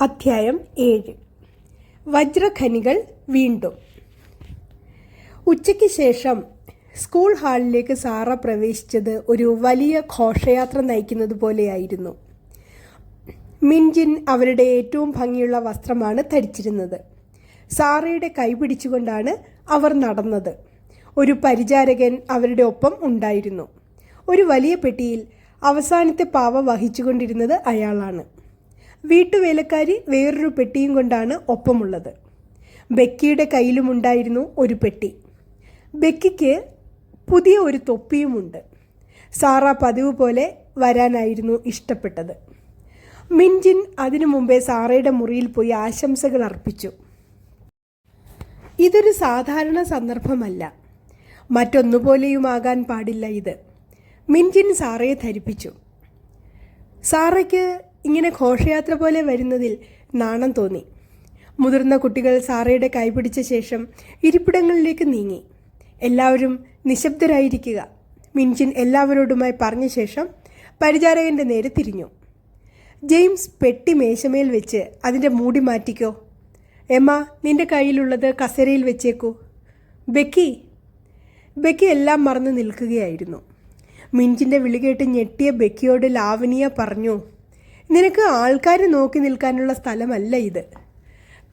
അധ്യായം ഏഴ്. വജ്രഖനികൾ വീണ്ടും. ഉച്ചയ്ക്ക് ശേഷം സ്കൂൾ ഹാളിലേക്ക് സാറ പ്രവേശിച്ചത് ഒരു വലിയ ഘോഷയാത്ര നയിക്കുന്നത് പോലെയായിരുന്നു. മിൻജിൻ അവരുടെ ഏറ്റവും ഭംഗിയുള്ള വസ്ത്രമാണ് ധരിച്ചിരുന്നത്. സാറയുടെ കൈ പിടിച്ചുകൊണ്ടാണ് അവർ നടന്നത്. ഒരു പരിചാരകൻ അവരുടെ ഒപ്പം ഉണ്ടായിരുന്നു. ഒരു വലിയ പെട്ടിയിൽ അവസാനത്തെ പാവ വഹിച്ചുകൊണ്ടിരുന്നത് അയാളാണ്. വീട്ടുവേലക്കാരി വേറൊരു പെട്ടിയും കൊണ്ടാണ് ഒപ്പമുള്ളത്. ബെക്കിയുടെ കയ്യിലുമുണ്ടായിരുന്നു ഒരു പെട്ടി. ബെക്കിക്ക് പുതിയ ഒരു തൊപ്പിയുമുണ്ട് സാറ പതിവ് പോലെ വരാനായിരുന്നു ഇഷ്ടപ്പെട്ടത്. മിൻജിൻ അതിനു മുമ്പേ സാറയുടെ മുറിയിൽ പോയി ആശംസകൾ അർപ്പിച്ചു. ഇതൊരു സാധാരണ സന്ദർഭമല്ല. മറ്റൊന്നുപോലെയുമാകാൻ പാടില്ല ഇത്. മിൻജിൻ സാറയെ ധരിപ്പിച്ചു. സാറയ്ക്ക് ഇങ്ങനെ ഘോഷയാത്ര പോലെ വരുന്നതിൽ നാണം തോന്നി. മുതിർന്ന കുട്ടികൾ സാറയുടെ കൈപിടിച്ച ശേഷം ഇരിപ്പിടങ്ങളിലേക്ക് നീങ്ങി. എല്ലാവരും നിശബ്ദരായിരിക്കുക. മിൻജിൻ എല്ലാവരോടുമായി പറഞ്ഞ ശേഷം പരിചാരകന്റെ നേരെ തിരിഞ്ഞു. ജെയിംസ് പെട്ടി മേശമേൽ വെച്ച് അതിന്റെ മൂടി മാറ്റിക്കോ. എമ്മ നിന്റെ കയ്യിലുള്ളത് കസേരയിൽ വെച്ചേക്കൂ. ബെക്കി. ബെക്കി എല്ലാം മറന്ന് നിൽക്കുകയായിരുന്നു. മിൻജിന്റെ വിളി കേട്ട് ഞെട്ടിയ ബെക്കിയോട് ലാവനിയ പറഞ്ഞു നിനക്ക് ആൾക്കാരെ നോക്കി നിൽക്കാനുള്ള സ്ഥലമല്ല ഇത്.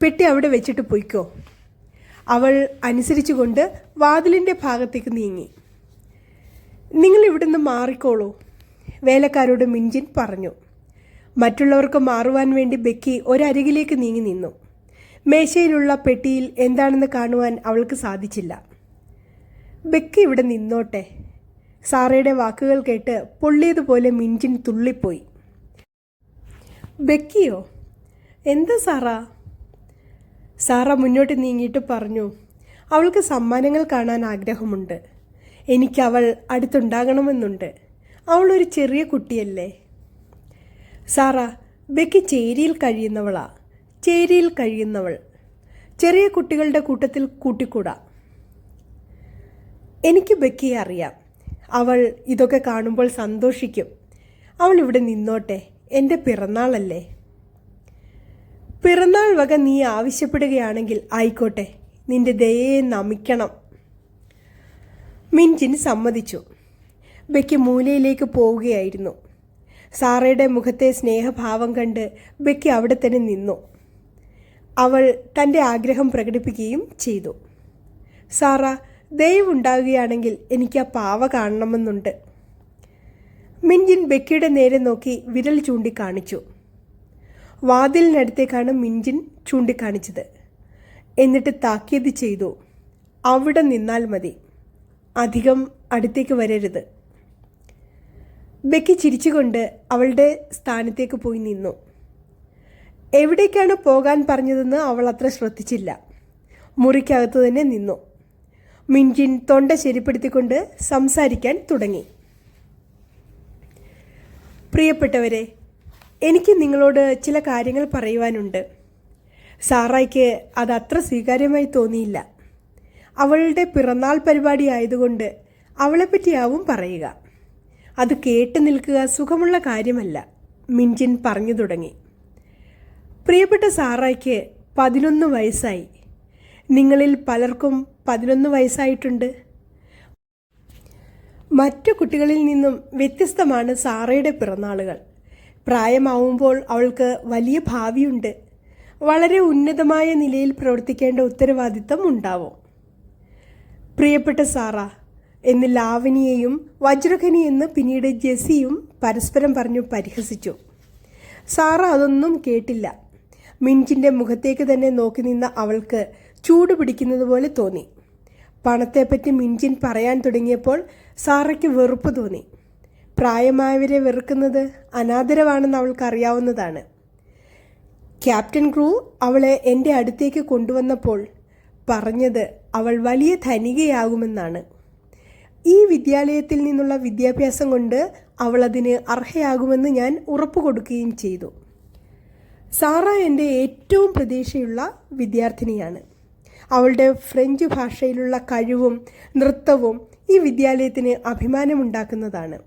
പെട്ടി അവിടെ വെച്ചിട്ട് പൊയ്ക്കോ. അവൾ അനുസരിച്ചുകൊണ്ട് വാതിലിന്റെ ഭാഗത്തേക്ക് നീങ്ങി. നിങ്ങൾ ഇവിടുന്ന് മാറിക്കോളൂ വേലക്കാരോട് മിഞ്ചിൻ പറഞ്ഞു. മറ്റുള്ളവർക്ക് മാറുവാൻ വേണ്ടി ബെക്കി ഒരരികിലേക്ക് നീങ്ങി നിന്നു. മേശയിലുള്ള പെട്ടിയിൽ എന്താണെന്ന് കാണുവാൻ അവൾക്ക് സാധിച്ചില്ല. ബെക്കി ഇവിടെ നിന്നോട്ടെ. സാറയുടെ വാക്കുകൾ കേട്ട് പൊള്ളിയതുപോലെ മിഞ്ചിൻ തുള്ളിപ്പോയി. ബെക്കിയോ എന്താ സാറാ? സാറ മുന്നോട്ട് നീങ്ങിയിട്ട് പറഞ്ഞു അവൾക്ക് സമ്മാനങ്ങൾ കാണാൻ ആഗ്രഹമുണ്ട്. എനിക്ക് അവൾ അടുത്തുണ്ടാകണമെന്നുണ്ട് അവളൊരു ചെറിയ കുട്ടിയല്ലേ. സാറ ബെക്കി ചേരിയിൽ കഴിയുന്നവളാ. ചേരിയിൽ കഴിയുന്നവൾ. ചെറിയ കുട്ടികളുടെ കൂട്ടത്തിൽ കൂട്ടിക്കൂടാ. എനിക്ക് ബെക്കിയെ അറിയാം. അവൾ ഇതൊക്കെ കാണുമ്പോൾ സന്തോഷിക്കും. അവൾ ഇവിടെ നിന്നോട്ടെ. എന്റെ പിറന്നാളല്ലേ? പിറന്നാൾ വക നീ ആവശ്യപ്പെടുകയാണെങ്കിൽ ആയിക്കോട്ടെ നിന്റെ ദയയെ നമിക്കണം. മിൻജിൻ സമ്മതിച്ചു. ബെക്കി മൂലയിലേക്ക് പോവുകയായിരുന്നു. സാറയുടെ മുഖത്തെ സ്നേഹഭാവം കണ്ട് ബെക്കി അവിടെ തന്നെ നിന്നു. അവൾ തന്റെ ആഗ്രഹം പ്രകടിപ്പിക്കുകയും ചെയ്തു. സാറ ദയവുണ്ടാകുകയാണെങ്കിൽ എനിക്ക് ആ പാവ കാണണമെന്നുണ്ട്. മിൻജിൻ ബെക്കിയുടെ നേരെ നോക്കി വിരൽ ചൂണ്ടിക്കാണിച്ചു. വാതിലിനടുത്തേക്കാണ് മിൻജിൻ ചൂണ്ടിക്കാണിച്ചത്. എന്നിട്ട് താക്കീത് ചെയ്തു. അവിടെ നിന്നാൽ മതി. അധികം അടുത്തേക്ക് വരരുത്. ബെക്കി ചിരിച്ചുകൊണ്ട് അവളുടെ സ്ഥാനത്തേക്ക് പോയി നിന്നു. എവിടേക്കാണ് പോകാൻ പറഞ്ഞതെന്ന് അവൾ അത്ര ശ്രദ്ധിച്ചില്ല. മുറിക്കകത്ത് തന്നെ നിന്നു. മിൻജിൻ തൊണ്ട ശരിപ്പെടുത്തിക്കൊണ്ട് സംസാരിക്കാൻ തുടങ്ങി. പ്രിയപ്പെട്ടവരെ എനിക്ക് നിങ്ങളോട് ചില കാര്യങ്ങൾ പറയുവാനുണ്ട്. സാറായിക്ക് അത് അത്ര സ്വീകാര്യമായി തോന്നിയില്ല. അവളുടെ പിറന്നാൾ പരിപാടി ആയതുകൊണ്ട് അവളെപ്പറ്റിയാവും പറയുക. അത് കേട്ട് നിൽക്കുക സുഖമുള്ള കാര്യമല്ല മിഞ്ചിൻ പറഞ്ഞു തുടങ്ങി. പ്രിയപ്പെട്ട സാറായിക്ക് പതിനൊന്ന് വയസ്സായി. നിങ്ങളിൽ പലർക്കും പതിനൊന്ന് വയസ്സായിട്ടുണ്ട്. മറ്റു കുട്ടികളിൽ നിന്നും വ്യത്യസ്തമാണ് സാറയുടെ പിറന്നാളുകൾ. പ്രായമാവുമ്പോൾ അവൾക്ക് വലിയ ഭാവിയുണ്ട്. വളരെ ഉന്നതമായ നിലയിൽ പ്രവർത്തിക്കേണ്ട ഉത്തരവാദിത്തം ഉണ്ടാവും. പ്രിയപ്പെട്ട സാറ എന്ന് ലാവനിയെയും വജ്രഖനി എന്ന് പിന്നീട് ജെസിയും പരസ്പരം പറഞ്ഞു പരിഹസിച്ചു. സാറ അതൊന്നും കേട്ടില്ല. മിൻജിന്റെ മുഖത്തേക്ക് തന്നെ നോക്കി നിന്ന അവൾക്ക് ചൂട് പിടിക്കുന്നത് പോലെ തോന്നി. പണത്തെപ്പറ്റി മിൻജിൻ പറയാൻ തുടങ്ങിയപ്പോൾ സാറയ്ക്ക് വെറുപ്പ് തോന്നി. പ്രായമായവരെ വെറുക്കുന്നത് അനാദരവാണെന്ന് അവൾക്ക് അറിയാവുന്നതാണ് ക്യാപ്റ്റൻ ക്രൂ അവളെ എന്റെ അടുത്തേക്ക് കൊണ്ടുവന്നപ്പോൾ പറഞ്ഞത് അവൾ വലിയ ധനികയാകുമെന്നാണ്. ഈ വിദ്യാലയത്തിൽ നിന്നുള്ള വിദ്യാഭ്യാസം കൊണ്ട് അവൾ അതിന് അർഹയാകുമെന്ന് ഞാൻ ഉറപ്പ് കൊടുക്കുകയും ചെയ്തു. സാറ എന്റെ ഏറ്റവും പ്രതീക്ഷയുള്ള വിദ്യാർത്ഥിനിയാണ്. അവളുടെ ഫ്രഞ്ച് ഭാഷയിലുള്ള കഴിവും നൃത്തവും ഈ വിദ്യാലയത്തിന് അഭിമാനമുണ്ടാക്കുന്നതാണ്.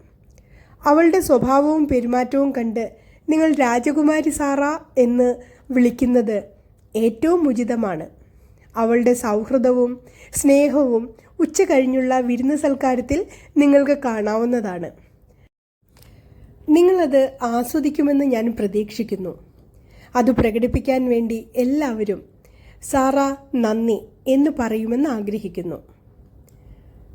അവളുടെ സ്വഭാവവും പെരുമാറ്റവും കണ്ട് നിങ്ങൾ രാജകുമാരി സാറ എന്ന് വിളിക്കുന്നത് ഏറ്റവും ഉചിതമാണ്. അവളുടെ സൗഹൃദവും സ്നേഹവും ഉച്ച കഴിഞ്ഞുള്ള വിരുന്ന് സൽക്കാരത്തിൽ നിങ്ങൾക്ക് കാണാവുന്നതാണ്. നിങ്ങളത് ആസ്വദിക്കുമെന്ന് ഞാൻ പ്രതീക്ഷിക്കുന്നു. അത് പ്രകടിപ്പിക്കാൻ വേണ്ടി എല്ലാവരും സാറ നന്ദി എന്ന് പറയുമെന്ന് ആഗ്രഹിക്കുന്നു.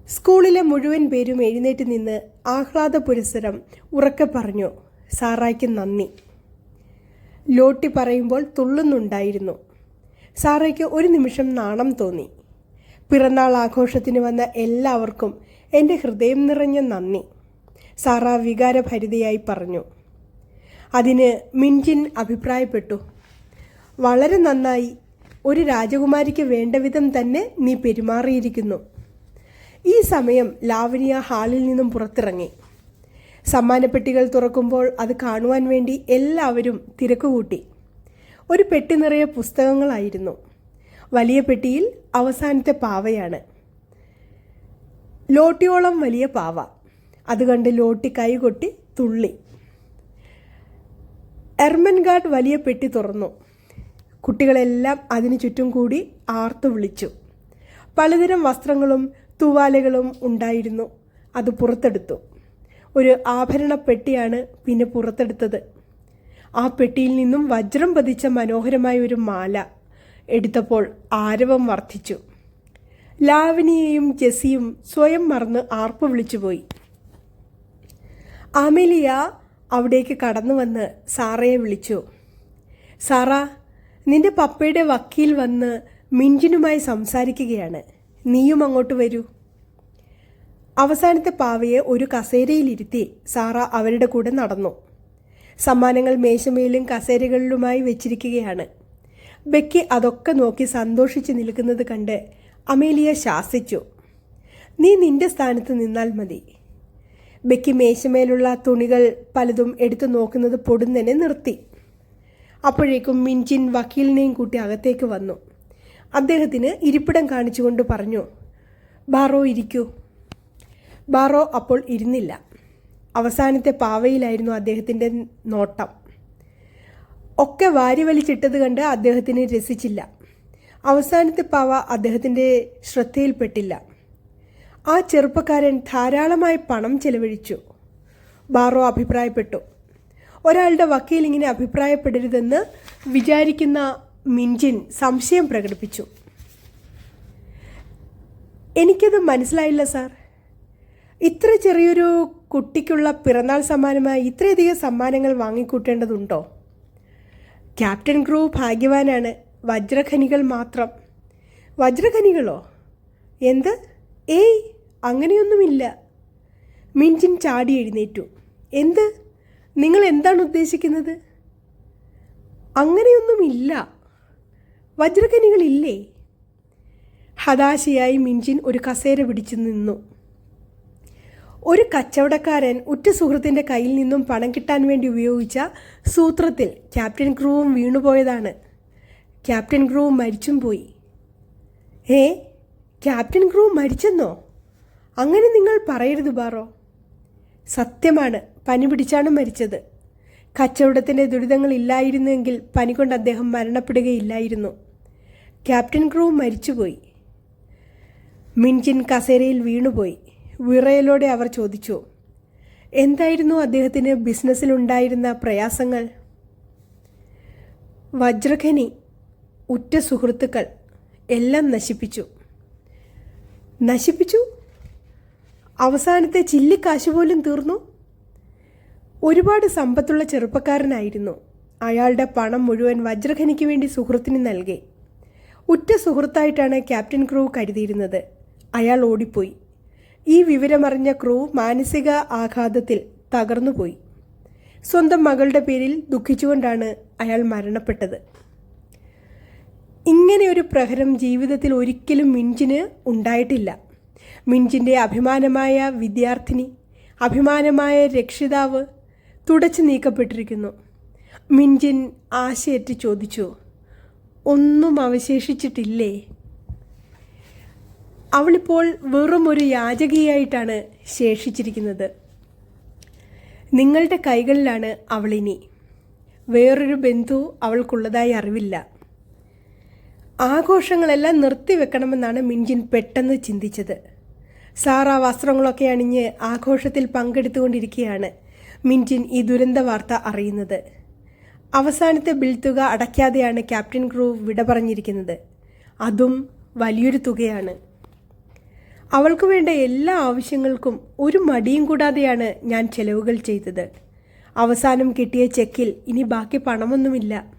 സ്കൂളിലെ മുഴുവൻ പേരും എഴുന്നേറ്റ് നിന്ന് ആഹ്ലാദ പുരസരം ഉറക്കെ പറഞ്ഞു സാറായ്ക്ക് നന്ദി. ലോട്ടി പറയുമ്പോൾ തുള്ളുന്നുണ്ടായിരുന്നു. സാറയ്ക്ക് ഒരു നിമിഷം നാണം തോന്നി. പിറന്നാൾ ആഘോഷത്തിന് വന്ന എല്ലാവർക്കും എന്റെ ഹൃദയം നിറഞ്ഞ നന്ദി സാറ വികാരഭരിതയായി പറഞ്ഞു. അതിന് മിൻജിൻ അഭിപ്രായപ്പെട്ടു. വളരെ നന്നായി. ഒരു രാജകുമാരിക്ക് വേണ്ട വിധം തന്നെ നീ പെരുമാറിയിരിക്കുന്നു. ഈ സമയം ലാവണ്യ ഹാളിൽ നിന്നും പുറത്തിറങ്ങി. സമ്മാനപ്പെട്ടികൾ തുറക്കുമ്പോൾ അത് കാണുവാൻ വേണ്ടി എല്ലാവരും തിരക്കുകൂട്ടി. ഒരു പെട്ടി നിറയെ പുസ്തകങ്ങളായിരുന്നു. വലിയ പെട്ടിയിൽ അവസാനത്തെ പാവയാണ്. ലോട്ടിയോളം വലിയ പാവ. അത് കണ്ട് ലോട്ടി കൈകൊട്ടി തുള്ളി. എർമൻഗാർഡ് വലിയ പെട്ടി തുറന്നു. കുട്ടികളെല്ലാം അതിനു ചുറ്റും കൂടി ആർത്തു വിളിച്ചു. പലതരം വസ്ത്രങ്ങളും തൂവാലകളും ഉണ്ടായിരുന്നു. അത് പുറത്തെടുത്തു. ഒരു ആഭരണ പെട്ടിയാണ് പിന്നെ പുറത്തെടുത്തത്. ആ പെട്ടിയിൽ നിന്നും വജ്രം പതിച്ച മനോഹരമായ ഒരു മാല എടുത്തപ്പോൾ ആരവം വർദ്ധിച്ചു. ലാവനിയെയും ജെസിയും സ്വയം മറന്ന് ആർപ്പ് വിളിച്ചുപോയി അമേലിയ അവിടേക്ക് കടന്നു വന്ന് സാറയെ വിളിച്ചു. സാറ നിന്റെ പപ്പയുടെ വക്കീൽ വന്ന് മിഞ്ചിനുമായി സംസാരിക്കുകയാണ്. നീയും അങ്ങോട്ട് വരൂ. അവസാനത്തെ പാവയെ ഒരു കസേരയിലിരുത്തി സാറ അവരുടെ കൂടെ നടന്നു. സമ്മാനങ്ങൾ മേശമയിലും കസേരകളിലുമായി വെച്ചിരിക്കുകയാണ്. ബെക്കി അതൊക്കെ നോക്കി സന്തോഷിച്ച് നിൽക്കുന്നത് കണ്ട് അമേലിയ ശാസിച്ചു. നീ നിന്റെ സ്ഥാനത്ത് നിന്നാൽ മതി. ബെക്കി മേശമേലുള്ള തുണികൾ പലതും എടുത്തു നോക്കുന്നത് പൊടുന്നനെ നിർത്തി. അപ്പോഴേക്കും മിൻജിൻ വക്കീലിനെയും കൂട്ടി അകത്തേക്ക് വന്നു. അദ്ദേഹത്തിന് ഇരിപ്പിടം കാണിച്ചുകൊണ്ട് പറഞ്ഞു ബാറോ ഇരിക്കൂ. ബാറോ അപ്പോൾ ഇരുന്നില്ല. അവസാനത്തെ പാവയിലായിരുന്നു അദ്ദേഹത്തിന്റെ നോട്ടം. ഒക്കെ വാരി വലിച്ചിട്ടത് കണ്ട് അദ്ദേഹത്തിന് രസിച്ചില്ല. അവസാനത്തെ പാവ അദ്ദേഹത്തിന്റെ ശ്രദ്ധയിൽപ്പെട്ടില്ല. ആ ചെറുപ്പക്കാരൻ ധാരാളമായി പണം ചെലവഴിച്ചു. ബാറോ അഭിപ്രായപ്പെട്ടു. ഒരാളുടെ വക്കീൽ ഇങ്ങനെ അഭിപ്രായപ്പെടരുതെന്ന് വിചാരിക്കുന്ന മിൻജിൻ സംശയം പ്രകടിപ്പിച്ചു. എനിക്കത് മനസ്സിലായില്ല സാർ. ഇത്ര ചെറിയൊരു കുട്ടിക്കുള്ള പിറന്നാൾ സമ്മാനമായി ഇത്രയധികം സമ്മാനങ്ങൾ വാങ്ങിക്കൂട്ടേണ്ടതുണ്ടോ? ക്യാപ്റ്റൻ ക്രൂ ഭാഗ്യവാനാണ് വജ്രഖനികൾ മാത്രം. വജ്രഖനികളോ? എന്ത്? ഏയ് അങ്ങനെയൊന്നുമില്ല. മിഞ്ചിൻ ചാടി എഴുന്നേറ്റു. എന്ത്? നിങ്ങൾ എന്താണ് ഉദ്ദേശിക്കുന്നത്? അങ്ങനെയൊന്നുമില്ല. വജ്രഖനികളില്ലേ? ഹതാശയായി മിഞ്ചിൻ ഒരു കസേര പിടിച്ചു നിന്നു. ഒരു കച്ചവടക്കാരൻ ഉറ്റ സുഹൃത്തിന്റെ കയ്യിൽ നിന്നും പണം കിട്ടാൻ വേണ്ടി ഉപയോഗിച്ച സൂത്രത്തിൽ ക്യാപ്റ്റൻ ക്രൂവും വീണുപോയതാണ്. ക്യാപ്റ്റൻ ക്രൂ മരിച്ചും പോയി. ഏ? ക്യാപ്റ്റൻ ക്രൂ മരിച്ചെന്നോ? അങ്ങനെ നിങ്ങൾ പറയരുത് ബാറോ. സത്യമാണ് പനി പിടിച്ചാണ് മരിച്ചത്. കച്ചവടത്തിന്റെ ദുരിതങ്ങൾ ഇല്ലായിരുന്നെങ്കിൽ പനി കൊണ്ട് അദ്ദേഹം മരണപ്പെടുകയില്ലായിരുന്നു. ക്യാപ്റ്റൻ ക്രൂ മരിച്ചുപോയി. മിൻജിൻ കസേരയിൽ വീണുപോയി. വിറയലോടെ അവർ ചോദിച്ചു എന്തായിരുന്നു അദ്ദേഹത്തിന് ബിസിനസ്സിലുണ്ടായിരുന്ന പ്രയാസങ്ങൾ? വജ്രഖനി ഉറ്റ സുഹൃത്തുക്കൾ എല്ലാം നശിപ്പിച്ചു. നശിപ്പിച്ചു? അവസാനത്തെ ചില്ലിക്കാശ് പോലും തീർന്നു? ഒരുപാട് സമ്പത്തുള്ള ചെറുപ്പക്കാരനായിരുന്നു. അയാളുടെ പണം മുഴുവൻ വജ്രഖനിക്ക് വേണ്ടി സുഹൃത്തിന് നൽകി. ഉറ്റ സുഹൃത്തായിട്ടാണ് ക്യാപ്റ്റൻ ക്രൂ കരുതിയിരുന്നത്. അയാൾ ഓടിപ്പോയി. ഈ വിവരമറിഞ്ഞ ക്രൂ മാനസിക ആഘാതത്തിൽ തകർന്നുപോയി. സ്വന്തം മകളുടെ പേരിൽ ദുഃഖിച്ചുകൊണ്ടാണ് അയാൾ മരണപ്പെട്ടത്. ഇങ്ങനെ ഒരു പ്രഹരം ജീവിതത്തിൽ ഒരിക്കലും മിഞ്ചിന് ഉണ്ടായിട്ടില്ല. മിഞ്ചിന്റെ അഭിമാനമായ വിദ്യാർത്ഥിനി അഭിമാനമായ രക്ഷിതാവ് തുടച്ചു നീക്കപ്പെട്ടിരിക്കുന്നു. മിഞ്ചിൻ ആശയറ്റ് ചോദിച്ചു ഒന്നും അവശേഷിച്ചിട്ടില്ലേ? അവളിപ്പോൾ വെറും ഒരു യാചകിയായിട്ടാണ് ശേഷിച്ചിരിക്കുന്നത്. നിങ്ങളുടെ കൈകളിലാണ് അവളിനി. വേറൊരു ബന്ധു അവൾക്കുള്ളതായി അറിവില്ല. ആഘോഷങ്ങളെല്ലാം നിർത്തിവെക്കണമെന്നാണ് മിൻജിൻ പെട്ടെന്ന് ചിന്തിച്ചത്. സാറാ വസ്ത്രങ്ങളൊക്കെ അണിഞ്ഞ് ആഘോഷത്തിൽ പങ്കെടുത്തുകൊണ്ടിരിക്കുകയാണ് മിൻജിൻ ഈ ദുരന്ത വാർത്ത അറിയുന്നത്. അവസാനത്തെ ബിൽ തുക അടയ്ക്കാതെയാണ് ക്യാപ്റ്റൻ ക്രൂ വിട പറഞ്ഞിരിക്കുന്നത് അതും വലിയൊരു തുകയാണ്. അവൾക്ക് വേണ്ട എല്ലാ ആവശ്യങ്ങൾക്കും ഒരു മടിയും കൂടാതെയാണ് ഞാൻ ചെലവുകൾ ചെയ്തത്. അവസാനം കിട്ടിയ ചെക്കിൽ ഇനി ബാക്കി പണമൊന്നുമില്ല.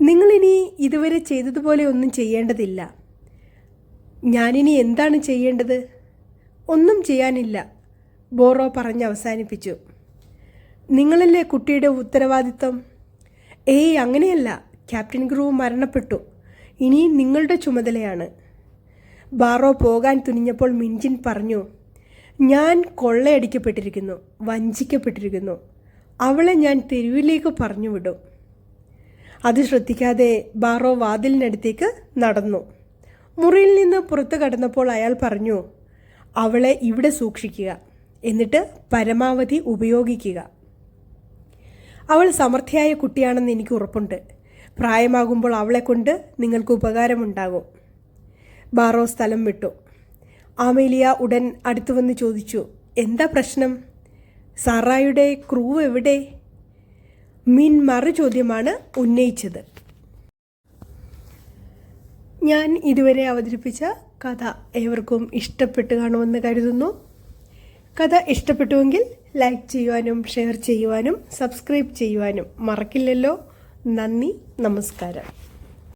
നിങ്ങളിനി ഇതുവരെ ചെയ്തതുപോലെ ഒന്നും ചെയ്യേണ്ടതില്ല. ഞാനിനി എന്താണ് ചെയ്യേണ്ടത്? ഒന്നും ചെയ്യാനില്ല ബോറോ പറഞ്ഞ് അവസാനിപ്പിച്ചു. നിങ്ങളല്ലേ കുട്ടിയുടെ ഉത്തരവാദിത്വം? ഏയ് അങ്ങനെയല്ല. ക്യാപ്റ്റൻ ഗ്രൂവ് മരണപ്പെട്ടു. ഇനി നിങ്ങളുടെ ചുമതലയാണ്. ബാറോ പോകാൻ തുനിഞ്ഞപ്പോൾ മിഞ്ചിൻ പറഞ്ഞു ഞാൻ കൊള്ളയടിക്കപ്പെട്ടിരിക്കുന്നു വഞ്ചിക്കപ്പെട്ടിരിക്കുന്നു. അവളെ ഞാൻ തെരുവിലേക്ക് പറഞ്ഞു വിടും അത് ശ്രദ്ധിക്കാതെ ബാറോ വാതിലിനടുത്തേക്ക് നടന്നു. മുറിയിൽ നിന്ന് പുറത്തു കടന്നപ്പോൾ അയാൾ പറഞ്ഞു അവളെ ഇവിടെ സൂക്ഷിക്കുക എന്നിട്ട് പരമാവധി ഉപയോഗിക്കുക. അവൾ സമർത്ഥയായ കുട്ടിയാണെന്ന് എനിക്ക് ഉറപ്പുണ്ട്. പ്രായമാകുമ്പോൾ അവളെ കൊണ്ട് നിങ്ങൾക്ക് ഉപകാരമുണ്ടാകും. ബാറോ സ്ഥലം വിട്ടു. ആമേലിയ ഉടൻ അടുത്തു വന്ന് ചോദിച്ചു എന്താ പ്രശ്നം? സാറായുടെ ക്രൂ എവിടെ? മിൻ മറു ചോദ്യമാണ് ഉന്നയിച്ചത്. ഞാൻ ഇതുവരെ അവതരിപ്പിച്ച കഥ ഏവർക്കും ഇഷ്ടപ്പെട്ട് കാണുമെന്ന് കരുതുന്നു. കഥ ഇഷ്ടപ്പെട്ടുവെങ്കിൽ ലൈക്ക് ചെയ്യുവാനും ഷെയർ ചെയ്യുവാനും സബ്സ്ക്രൈബ് ചെയ്യുവാനും മറക്കില്ലല്ലോ. നന്ദി നമസ്കാരം.